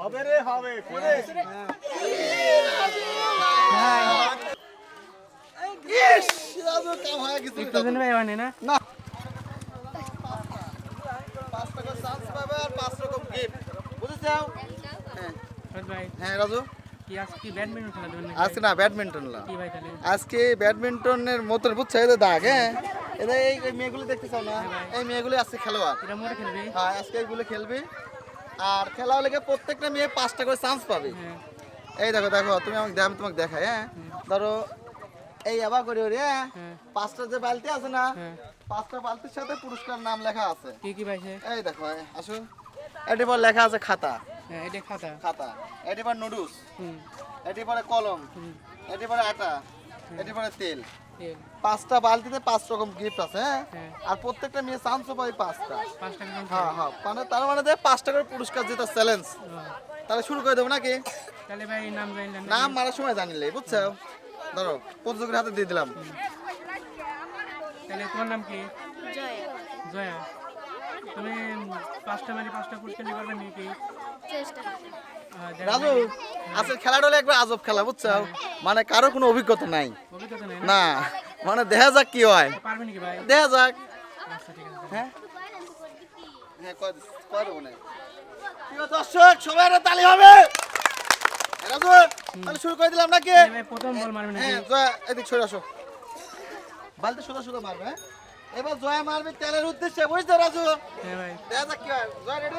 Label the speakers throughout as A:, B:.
A: হবে রে হবে করে হয়ে গেছে
B: একটু দিন ভাই মানে না?
A: না পাঁচ টাকা চান্স পাবে আর পাঁচ রকম গিফট বুঝেছ হ্যাঁ হ্যাঁ রাজু
B: আজকে ব্যাডমিন্টন খেলা দেবেন নাকি
A: আজকে না ব্যাডমিন্টন না। আজকে ব্যাডমিন্টনের মতন বুঝছ এদের দাগ হ্যাঁ? এদের এই এই মেয়েগুলি দেখতে চাও না? এই মেয়েগুলি আজকে খেলোয়াড়। হ্যাঁ আজকে এইগুলো খেলবে। আর খেলা হলে প্রত্যেকটা মেয়ে পাঁচটা করে চান্স পাবে।
B: হ্যাঁ।
A: এই দেখো দেখো তুমি আমাকে আমি তোমাকে দেখাই হ্যাঁ? ধরো এই আবার করি ওরে হ্যাঁ?
B: হ্যাঁ।
A: পাঁচটা যে বালতি আছে না
B: হ্যাঁ।
A: পাঁচটা বালতির সাথে পুরস্কার নাম লেখা আছে।
B: কি কি পাইছে
A: এই দেখো আসো। এটি পর লেখা আছে খাতা।
B: হ্যাঁ এটা খাতা।
A: খাতা। এটি পর নুডলস। এটি পরে কলম। এটি পরে আটা। এটি পরে তেল। পাঁচটা বালতিতে পাঁচ রকম গিফট আছে হ্যাঁ?
B: হ্যাঁ।
A: আর প্রত্যেকটা মেয়ে চান্সও পাবে পাঁচটা। হ্যাঁ হ্যাঁ মানে তার মানে যে পাঁচটা করে পুরস্কার যেটা চ্যালেঞ্জ তাহলে শুরু করে দেবো নাকি?
B: তাহলে ভাই নাম জানলেন
A: নাম মারার সময় জানিলে বুঝছ? ধরো প্রতিযোগীর হাতে দিয়ে দিলাম।
B: তাহলে তোমার নাম কি? জয়া। তুমি পাঁচটা মানে পাঁচটা পুরস্কার নিতে পারবে নাকি
A: রাজু আজকে খেলাটা হলো একবার আজব খেলা বুঝছ? মানে কারও কোনো অভিজ্ঞতা নাই।
B: অভিজ্ঞতা নেই না?
A: মানে দেখা যাক কি হয়।
B: পারবে নাকি ভাই?
A: দেখা যাক।
B: আচ্ছা
A: হ্যাঁ? হ্যাঁ কয় দেবো না। দর্শক সবাই তালি হবে। রাজু তাহলে শুরু করে দিলাম নাকি?
B: প্রথম বল মারবে
A: হ্যাঁ এদিক সরে আসো। বালতি সোজা সোজা মারবে হ্যাঁ? এবার জয়া মারবে তেলের উদ্দেশ্যে বুঝছ রাজু?
B: হ্যাঁ ভাই।
A: দেখা যাক কি হয়। জয়া রেডি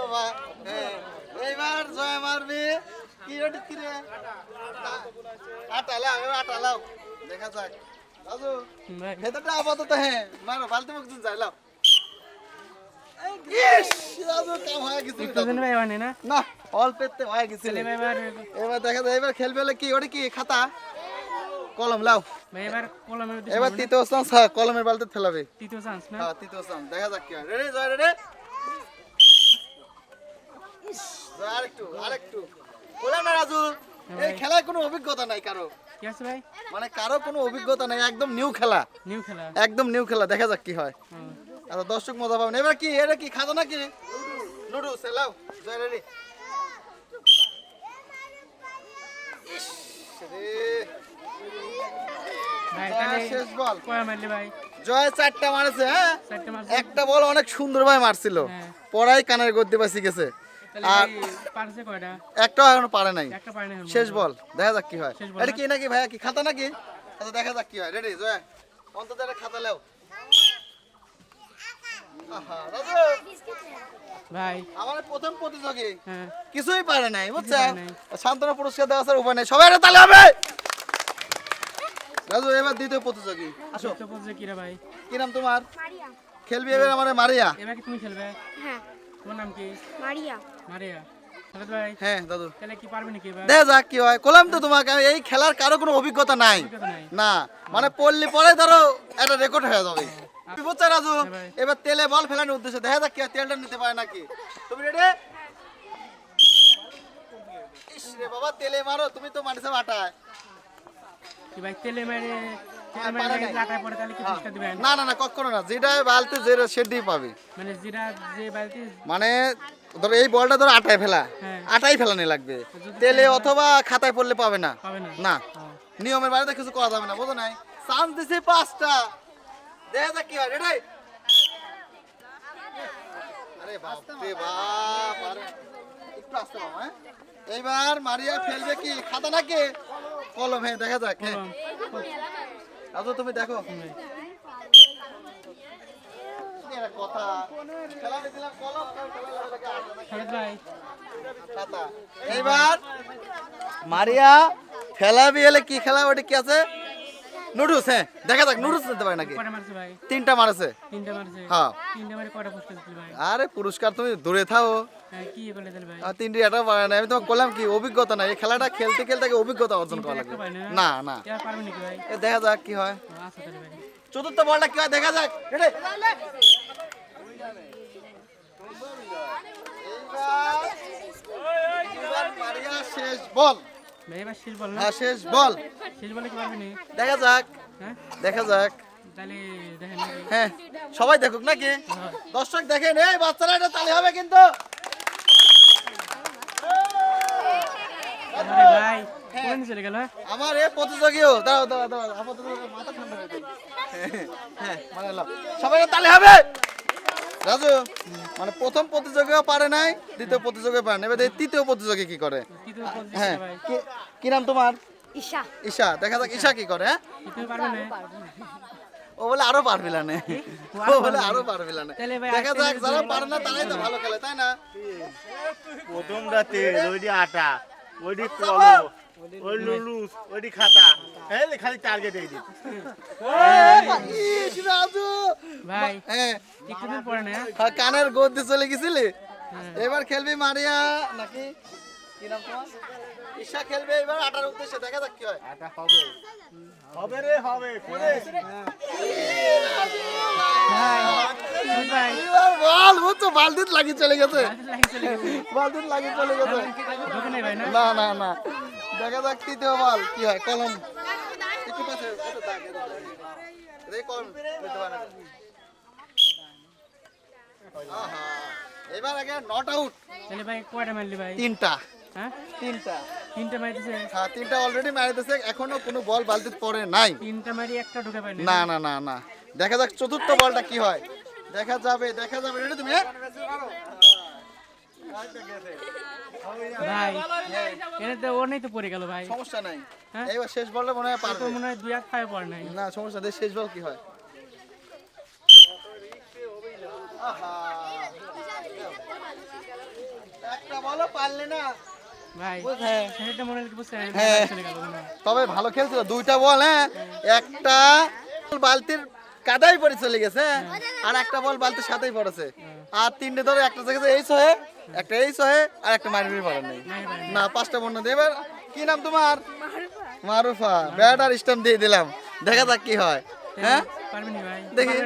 A: বাবা। হ্যাঁ, এইবার জয়া মারবে। কি রেডি কি রে? আটা লাও এবার আটা লাও। দেখা যাক। রাজু
B: হুম, ভাই।
A: ভেতরটা আপাতত হ্যাঁ মারো বালতি মুখ দিন যাই লাও। ইস রাজু কাম হয়ে গেছে।
B: একটু দিন ভাই না।
A: না। অল্পেতে হয়ে গেছে
B: এবার
A: এবার দেখা যায় এবার খেলবে কি ওটা কি খাতা? কলম লাও।
B: এবার কলমের
A: এবার তৃতীয় চান্স হ্যাঁ কলমের বালতি ফেলাবে।
B: তৃতীয় চান্স না?
A: হ্যাঁ তৃতীয় চান্স দেখা যাক কি হয়। রেডি জয় রেডি আরেকটু আরেকটু। বললাম না রাজু এই খেলায় কোনো অভিজ্ঞতা নাই কারও।
B: কি আছে ভাই?
A: মানে কারও কোনো অভিজ্ঞতা নাই একদম নিউ খেলা।
B: নিউ খেলা
A: একদম নিউ খেলা দেখা যাক কি হয়। আচ্ছা দর্শক মজা পাবেন। এবার কি এটা কি খাতা নাকি? নুডলস লাও। জয় রেডি
B: ভাই তাহলে
A: শেষ বল
B: কয় মারলি ভাই
A: জয় চারটা মারেছে হ্যাঁ? একটা বল অনেক সুন্দরভাবে মারছিল।
B: হ্যাঁ।
A: পড়াই কানের গদ্দি পাশি গেছে আর
B: পারছে
A: এখনও পারে নাই।
B: একটা
A: শেষ বল দেখা যাক কি হয়। এটা কি নাকি ভাইয়া কি খাতা নাকি? আচ্ছা দেখা যাক কি হয়। রেডি জয়? অন্তত একটা খাতা লেও।
B: ভাই।
A: আমার প্রথম প্রতিযোগী।
B: হ্যাঁ।
A: কিছুই পারে নাই বুঝছ সান্ত্বনা পুরস্কার দেওয়া ছাড়া উপায় নেই। সবাই একটা হবে! রাজু এবার দ্বিতীয় প্রতিযোগী। আসো।
B: তো রে ভাই?
A: কি নাম তোমার?
C: মারিয়া।
A: খেলবি এবার আমার মারিয়া।
B: এবার কি তুমি খেলবে?
C: হ্যাঁ।
B: তোমার নাম কি?
C: মারিয়া।
B: মারিয়া।
A: হ্যাঁ দাদু।
B: কি পারবে নাকি
A: দেখা যাক কি হয়। কলাম তো তোমাকে এই খেলার কারও কোনো অভিজ্ঞতা নাই। না মানে পড়লি পরে ধরো একটা রেকর্ড হয়ে যাবে। বুঝছ রাজু?
B: হ্যাঁ
A: এবার তেলে বল ফেলানোর উদ্দেশ্যে। দেখা যাক কি তেলটা নিতে পারে নাকি। তুমি রেডি রে বাবা তেলে মারো তুমি তো মারিসে আটায়।
B: কি ভাই তেলে মেরে তেলে
A: আর
B: মেরে
A: পারে
B: যদি
A: নাই।
B: আটায় পড়ে তাহলে কি পুরস্কার দিবেন?
A: না না না কখনো না। যেটা বালতে যে সেটাই পাবে।
B: মানে জিরা যে বালতি
A: মানে ধরো এই বলটা ধরো আটায় ফেলা।
B: হ্যাঁ।
A: আটাই ফেলানি লাগবে। তেলে অথবা খাতায় পড়লে পাবে না।
B: না। হ্যাঁ।
A: নিয়মের বাড়িতে কিছু করা যাবে না বুঝো নাই। চান্স দিছি পাঁচটা। দেখা যাক কি হয়? রেডি? আরে বাপ রে বাপ আরে। একটু আসতে বাবা হ্যাঁ? এইবার মারিয়া ফেলবে কি? খাতা নাকি? কলম হ্যাঁ দেখা যাক হ্যাঁ। আচ্ছা তুমি দেখো। কথা। খেলা দিলাম কলম খেলা খাতা। এইবার মারিয়া ফেলাবি হলে কি খেলা ওটা কি আছে? নুডলস হ্যাঁ। দেখা যাক নুডলস নিতে পারে নাকি? তিনটা মারছে হ্যাঁ। আরে পুরস্কার তুমি দূরে থাও।
B: হ্যাঁ
A: তিনটি এটা পারে না আমি তোমাকে বললাম কি অভিজ্ঞতা নাই। এই খেলাটা খেলতে খেলতে অভিজ্ঞতা অর্জন করা লাগবে।
B: না
A: না। না। দেখা যাক কি হয়।
B: আচ্ছা
A: চতুর্থ বলটা কি হয়? দেখা যাক। শেষ বল।
B: এবার শেষ বল না?
A: হ্যাঁ শেষ বল।
B: শেষ বলে কি পারবে
A: দেখা যাক
B: হ্যাঁ?
A: দেখা যাক।
B: দেখেন।
A: হ্যাঁ সবাই দেখুক নাকি। দর্শক দেখেন এই বাচ্চারা এটা তালি হবে কিন্তু? আমার এ প্রতিযোগীও। মাথা ঠান্ডা হয়ে যাবে। হ্যাঁ মানে সবাই তালি হবে। রাজু মানে প্রথম প্রতিযোগীও পারে নাই দ্বিতীয় প্রতিযোগী পারে না এবার তৃতীয় প্রতিযোগী কি করে? হ্যাঁ কি- নাম তোমার?
C: ঈশা।
A: ঈশা দেখা যাক ঈশা কি করে হ্যাঁ? ও বলে আরও পারবি না নে। ও বলে আরও পারবি না নে।
B: তাহলে ভাই
A: দেখা যাক যারা পারে না তারাই তো ভালো খেলে তাই না?
D: প্রথমটা তেল ওইটি আটা ওইটি কলম ওই লুলুস ওইটি খাতা। হ্যাঁ খালি টার্গেট এই দিন।
A: রাজু
B: ভাই
A: হ্যাঁ।
B: কিছুদিন পরে না? হ্যাঁ?
A: কানের গোদ চলে গেছিলি। এবার খেলবি মারিয়া নাকি? কি নাম তোমার? ঈশা খেলবে এবার আটার উদ্দেশ্যে দেখা যাক কি হয়।
D: আটা হবে। হবে রে হবে। করে
B: ভাই ওই ভাই।
A: এবার বল ও তো বালতিত লাগি চলে গেছে।
B: লাগি চলে গেছে।
A: বালতিত লাগি চলে গেছে।
B: ঢোকে নাই ভাই না?
A: না দেখা যাক তৃতীয় বল কি হয়। কলম। একটু পাশে এবার আগে নট আউট
B: তাহলে ভাই কয়টা মারলি ভাই?
A: তিনটা।
B: হ্যাঁ?
A: তিনটা।
B: তিনটা
A: হ্যাঁ তিনটা অলরেডি এখনও কোনো বল পড়ে নাই।
B: তিনটা মারি একটা ঢোকে
A: না না না না। দেখা যাক চতুর্থ বলটা কি হয়। দেখা যাবে দেখা যাবে। রেডি তুমি?
B: ভাই ওর নেই তো পড়ে গেল ভাই।
A: সমস্যা নাই।
B: হ্যাঁ?
A: এইবার শেষ বলটা মনে হয় পারবে
B: মনে হয় দুই এক খায় পড়ে নাই।
A: না সমস্যা নেই। শেষ বল কি হয় আহা। একটা বলও পারলে না
B: ভাই
A: হ্যাঁ।
B: সেটা মনে হয় বুঝছেন
A: হ্যাঁ।
B: হয়।
A: তবে ভালো খেলছিল দুইটা বল হ্যাঁ? একটা বালতির কাদাই পড়ে চলে গেছে হ্যাঁ? আর একটা বল বালতির সাথেই পড়েছে। আর তিনটে ধরে একটা জায়গায় এইচ হয়ে একটা এইচ হয়ে আর একটা মারবি পারে নাই। না পাঁচটা বন্য দেবে কি নাম তোমার? মারুফা। ব্যাট আর স্টাম্প দিয়ে দিলাম। দেখা যাক কি হয় হ্যাঁ? দেখি।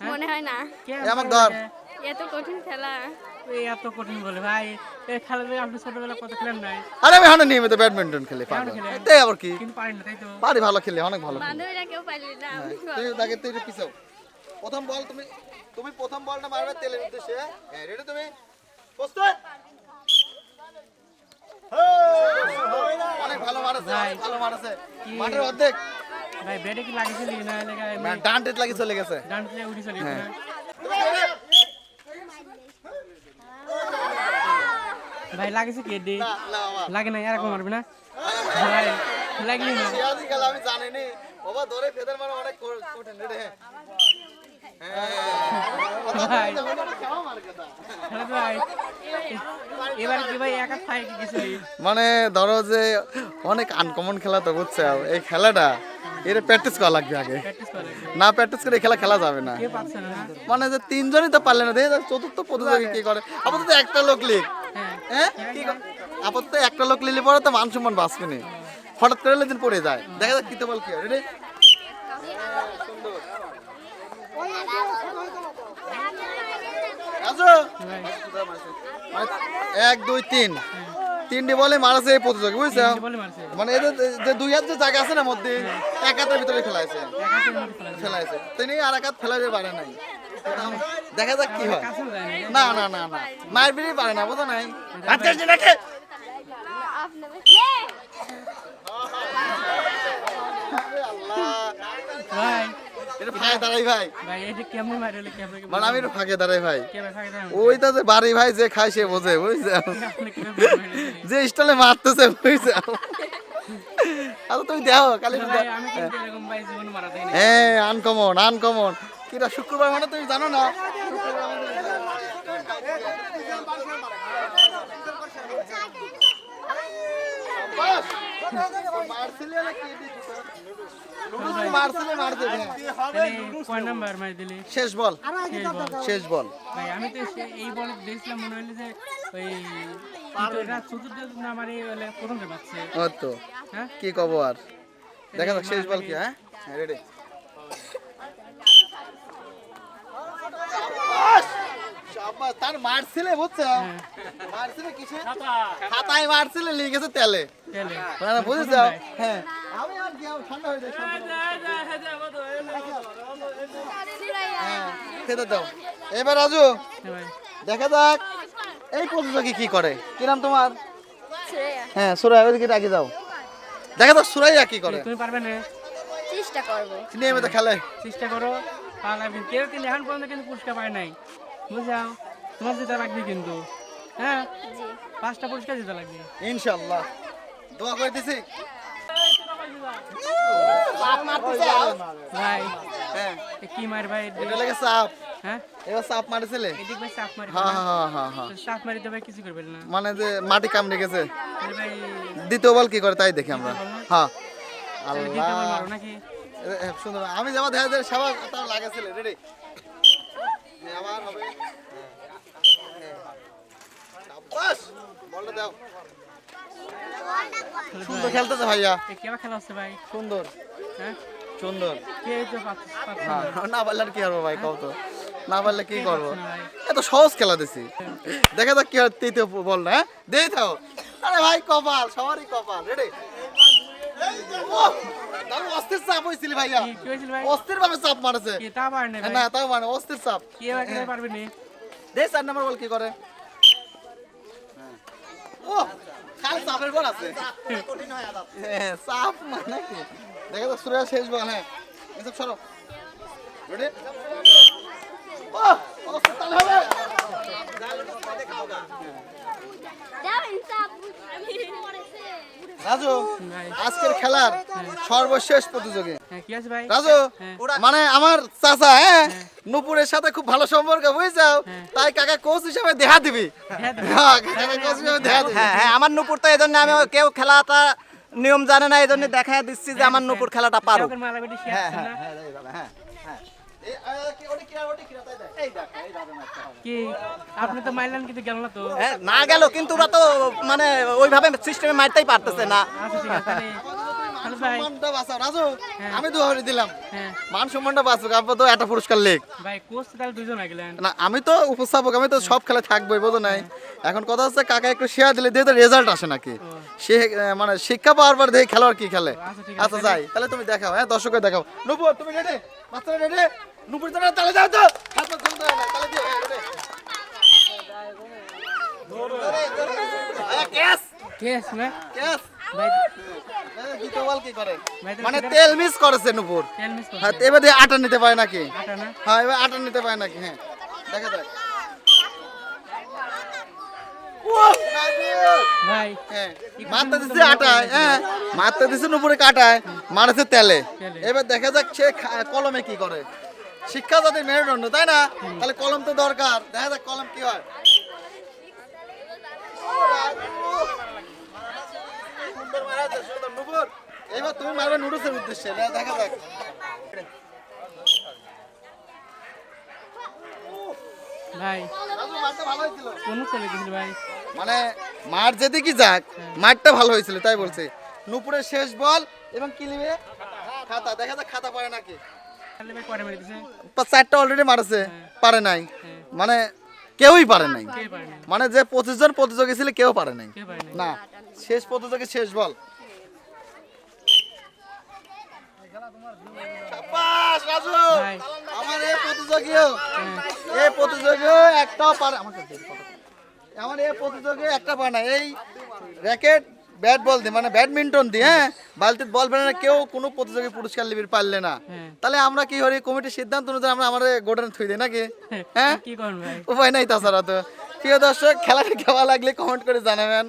B: না?
C: মনে হয় না।
A: এ আমার ধর।
C: এত কঠিন খেলা।
B: এত কঠিন বলে ভাই এই আপনি ছোটবেলা কত খেলেন নাই?
A: আরে আমি এখনও নিয়মিত ব্যাডমিন্টন খেলি
B: খেলেন?
A: তাই আবার কি?
B: কিন্তু পারেন না তাই তো।
A: পারি ভালো খেলি অনেক ভালো
C: বান্ধবীরা কেউ না
A: তুই তাকে তুই পিছাও। প্রথম বল তুমি তুমি প্রথম বলটা মারবে তেলের উদ্দেশ্যে। হ্যাঁ রেডি তুমি? প্রস্তুত? অনেক ভালো মারছে ভালো মারছে মাঠের অর্ধেক।
B: ভাই ব্যাটে কি না লেগা
A: মানে ডান লাগি চলে গেছে।
B: ডান উঠে চলে গেছে না? ভাই লাগেছে কি
A: না, না।
B: লাগে না এরকম মারবে না? ভাই লাগলি না?
A: খেলা আমি জানিনি। বাবা ধরে ফেদার মারা অনেক কঠিন হ্যাঁ।
B: গেছিলি
A: মানে ধরো যে অনেক আনকমন খেলা তো বুঝছ। এই খেলাটা এর প্র্যাকটিস করা লাগবে আগে। না প্র্যাকটিস করে খেলা খেলা যাবে না। মানে যে তিনজনই তো পারলে না চতুর্থ প্রতিযোগী কি করে? আপাতত একটা লোক লিখ
B: হ্যাঁ।
A: হ্যাঁ? আপাতত একটা লোক লিলে পরে তো মান সম্মান বাঁচবে না হঠাৎ করে দিন পড়ে যায়। দেখা যাক কি বল কি মানে এক দুই তিন। তিনটি বলে মারাছে এই প্রতিযোগী বুঝছ? মানে এদের যে দুই হাত যে জায়গা আছে না মধ্যে এক হাতের ভিতরে খেলাইছে। খেলাইছে। তিনি আর এক হাত ফেলাইতে পারে নাই। দেখা যাক কি হয়। না না না না। মায়ের বিড়ি পারে না বোঝো নাই।
B: ভাই।
A: এটা ফাঁকে দাঁড়াই ভাই।
B: ভাই এই যে কেমন
A: মানে আমি ফাঁকে দাঁড়াই ভাই। ওইটা যে বাড়ি ভাই যে খায় সে বোঝে বুঝছ? যে মারতেছে বুঝছ? আচ্ছা তুমি দেখো কালি
B: ভাই আমি কিন্তু এরকম ভাই জীবন মারা দেই না
A: হ্যাঁ আনকমন আনকমন কিরা শুক্রবার মানে তুমি জানো না মারতে হ্যাঁ।
B: তাহলে কয় নাম্বার মারি দিলি
A: শেষ বল।
B: শেষ বল।
A: শেষ বল
B: ভাই আমি তো এই বল দেখছিলাম মনে হলো যে ওই হ্যাঁ?
A: কি কব আর দেখা যাক শেষ বল কি হ্যাঁ? রেডি তার মারছিলে বুঝছ মারছিলে কিসে খাতায় মারছিলে লিখেছে তেলে
B: তেলে
A: মানে বুঝেছ হ্যাঁ আমি আর কি, ঠান্ডা হয়ে যায় ঠান্ডা হ্যাঁ খেতে দাও এবার রাজু
B: হ্যাঁ
A: দেখা যাক এই প্রতিযোগী কি করে কি নাম তোমার হ্যাঁ সুরাই ওইদিকে ডাকি যাও দেখা যাক সুরাইয়া কি করে
B: তুমি পারবে না
C: চেষ্টা করব
A: নিয়মিত খেলে
B: চেষ্টা করো পারলাম কেউ কিন্তু এখন পর্যন্ত কিন্তু পুরস্কার পায় নাই বুঝলাম তোমার যেতে লাগবে কিন্তু। হ্যাঁ? পাঁচটা পুরস্কার যেতে লাগবে।
A: ইনশাআল্লাহ। দোয়া করে দিছি।
B: ভাই
A: হ্যাঁ।
B: কি মার ভাই?
A: এটা লাগে সাপ।
B: হ্যাঁ?
A: এবার সাপ মারিছিলে?
B: এদিক ভাই চাপ মারি
A: হ্যাঁ হ্যাঁ হ্যাঁ হ্যাঁ
B: চাপ মারি তো ভাই কিছু করবে না।
A: মানে যে মাটি কামড়ে গেছে।
B: ভাই
A: দ্বিতীয় বল কি করে তাই দেখি আমরা। হ্যাঁ আল্লাহ
B: মারো নাকি?
A: এ- এ, সুন্দর। আমি যাব দেখা যায় সবাই তাও লাগাছিল রেডি আবার হবে। হ্যাঁ। বলটা দাও। সুন্দর খেলতেছে ভাইয়া।
B: এ কেবা খেলা হচ্ছে ভাই?
A: সুন্দর।
B: হ্যাঁ?
A: সুন্দর।
B: না।
A: হ্যাঁ, না পারলে আর কি করব ভাই কও তো। না পারলে কি করব? এত সহজ খেলা দিছি। দেখা যাক কি হয় তৃতীয় বল না হ্যাঁ? দিয়ে থাও আরে ভাই কপাল সবারই কপাল রেডি অস্থির চাপ হয়েছিল ভাইয়া
B: কি কি হয়েছিল ভাই
A: অস্থির ভাবে চাপ মারেছে
B: কে তা পারে না ভাই
A: না তাও মানে অস্থির চাপ
B: কে ভাই খেলতে পারবে না
A: দে চার নাম্বার বল কি করে ও খালি চাপের বল আছে হ্যাঁ, চাপ মানে কি দেখা যাক সুরেশ শেষ বল হ্যাঁ এসব সরো রেডি ও অবস্থা তাহলে হবে
C: যাও ইনসাফ
A: রাজু আজকের খেলার সর্বশেষ প্রতিযোগী।
B: হ্যাঁ কি আছে ভাই?
A: রাজু
B: হ্যাঁ।
A: মানে আমার চাচা হ্যাঁ? নুপুরের সাথে খুব ভালো সম্পর্ক বুঝছাও?
B: হ্যাঁ।
A: তাই কাকা কোচ হিসেবে দেখা দিবি।
B: হ্যাঁ দিবি।
A: কাকা কোচ হিসেবে দেখা দিবি।
E: আমার নুপুর তো এই জন্য আমি কেউ খেলাটা নিয়ম জানে না এই জন্য দেখা দিচ্ছি যে আমার নুপুর খেলাটা পারো
A: হ্যাঁ হ্যাঁ হ্যাঁ। কি,
B: আপনি তো মাইলান কিন্তু গেল না তো।
E: না গেল কিন্তু ওরা তো মানে ওইভাবে সিস্টেমে মারতেই পারতেছে না।
B: আচ্ছা হ্যাঁ।
A: আমি দুহারি দিলাম।
B: হ্যাঁ।
A: মান সম্মানটা বাঁচুক আপাতত একটা পুরস্কার লেখ।
B: তো
A: না আমি তো উপস্থাপক আমি তো সব খেলা থাকবোই বোঝো নাই। এখন কথা হচ্ছে কাকা একটু শেয়ার দিলে দিয়ে তো রেজাল্ট আসে নাকি? সে মানে শিক্ষা পাওয়ার পর দেখি খেলোয়াড় কি খেলে?
B: আচ্ছা,
A: আচ্ছা যাই তাহলে তুমি দেখাও হ্যাঁ দর্শকের দেখাও। নুপুর তুমি রেডি বাচ্চারা রেডি নুপুর তো তাহলে যাও তো। হাত পা না, দিও
B: না?
A: মানে তেল মিস করেছে নুপুর। হ্যাঁ
B: করছে
A: আটা নিতে পারে নাকি? হ্যাঁ এবার আটা নিতে পারে নাকি হ্যাঁ। দেখা যাক। হ্যাঁ মারতে দিচ্ছে আটায় হ্যাঁ মারতে দিচ্ছে নুপুরে কাটায় মারেছে তেলে।
B: তেলে।
A: এবার দেখা যাক সে কলমে কি করে। শিক্ষা যাতে মেরুদণ্ড তাই না? তাহলে কলম তো দরকার। দেখা যাক কলম কি হয়। এবার তুমি মারবে নুডলসের উদ্দেশ্যে দেখা যাক।
B: ভাই ভাই?
A: মানে যাক ভালো হয়েছিল তাই বলছে। নুপুরের শেষ বল এবং কিলিমে খাতা। দেখা যাক খাতা পারে নাকি। চারটা অলরেডি মারেছে পারে নাই।
B: হ্যাঁ
A: মানে কেউই পারে নাই। মানে যে পঁচিশ জন প্রতিযোগী ছিল কেউ পারে নাই।
B: না
A: শেষ প্রতিযোগী শেষ বল। আমার এই প্রতিযোগীও এই প্রতিযোগীও একটাও পারে। আমার এই প্রতিযোগী একটা পারে না এই র্যাকেট ব্যাট বল দিয়ে মানে ব্যাডমিন্টন দিয়ে হ্যাঁ? বালতিত বল ফেলে না কেউ কোনো প্রতিযোগী পুরস্কার লিবির পারলে না।
B: হ্যাঁ।
A: তাহলে আমরা কি করি কমিটির সিদ্ধান্ত অনুযায়ী আমরা আমাদের গোডানে থুই দিই নাকি? হ্যাঁ
B: ভাই?
A: উপায় নাই তাছাড়া তো। প্রিয় দর্শক খেলাটা কেমন লাগলে কমেন্ট করে জানাবেন।